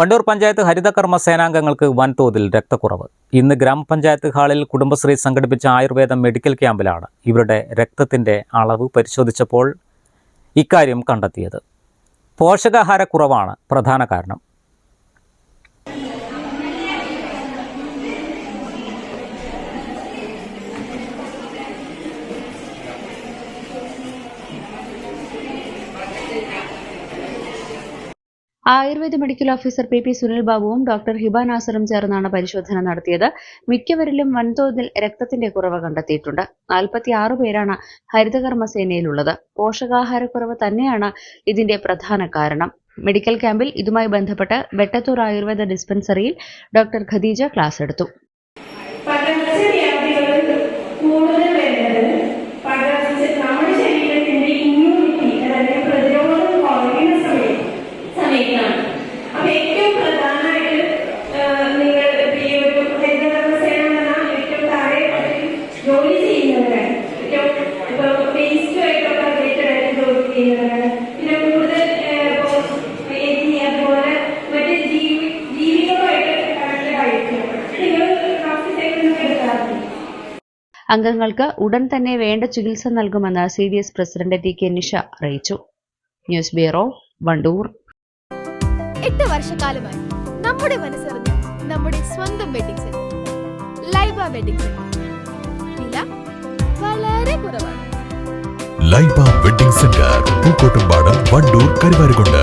Wandoor panchayat ഹരിതകർമ്മ സേനാംഗങ്ങൾക്ക് വൻതോതിൽ രക്തക്കുറവ്. ഇന്ന് ഗ്രാമപഞ്ചായത്ത് ഹാളിൽ കുടുംബശ്രീ സംഘടിപ്പിച്ച ആയുർവേദ മെഡിക്കൽ ക്യാമ്പിലാണ് ഇവരുടെ രക്തത്തിന്റെ അളവ് പരിശോധിച്ചപ്പോൾ ഇക്കാര്യം കണ്ടെത്തിയത്. പോഷകാഹാരക്കുറവാണ് പ്രധാന കാരണം. Ayurveda medical officer P P Sunil ബാബുവും doctor Hiba നാസറും ചേർന്നാണ് പരിശോധന നടത്തിയത്. മിക്കവരിലും വൻതോതിൽ രക്തത്തിന്റെ കുറവ് കണ്ടെത്തിയിട്ടുണ്ട്. നാൽപ്പത്തി ആറ് പേരാണ് ഹരിതകർമ്മ സേനയിലുള്ളത്. പോഷകാഹാരക്കുറവ് തന്നെയാണ് ഇതിന്റെ പ്രധാന കാരണം. മെഡിക്കൽ ക്യാമ്പിൽ ഇതുമായി ബന്ധപ്പെട്ട് വെട്ടത്തൂർ ആയുർവേദ ഡിസ്പെൻസറിയിൽ ഡോക്ടർ ഖദീജ ക്ലാസ് എടുത്തു. അംഗങ്ങൾക്ക് ഉടൻ തന്നെ വേണ്ട ചികിത്സ നൽകുമെന്ന് C D S president T K Nisha അറിയിച്ചു. News bureau Wandoor. എട്ട് വർഷക്കാലമായി നമ്മുടെ മനസ്സറിഞ്ഞ് നമ്മുടെ സ്വന്തം wedding centre Laiba wedding centre വില വളരെ കുറവാണ്. Laiba wedding centre Pookkottumpadam Wandoor Karuvarakundu.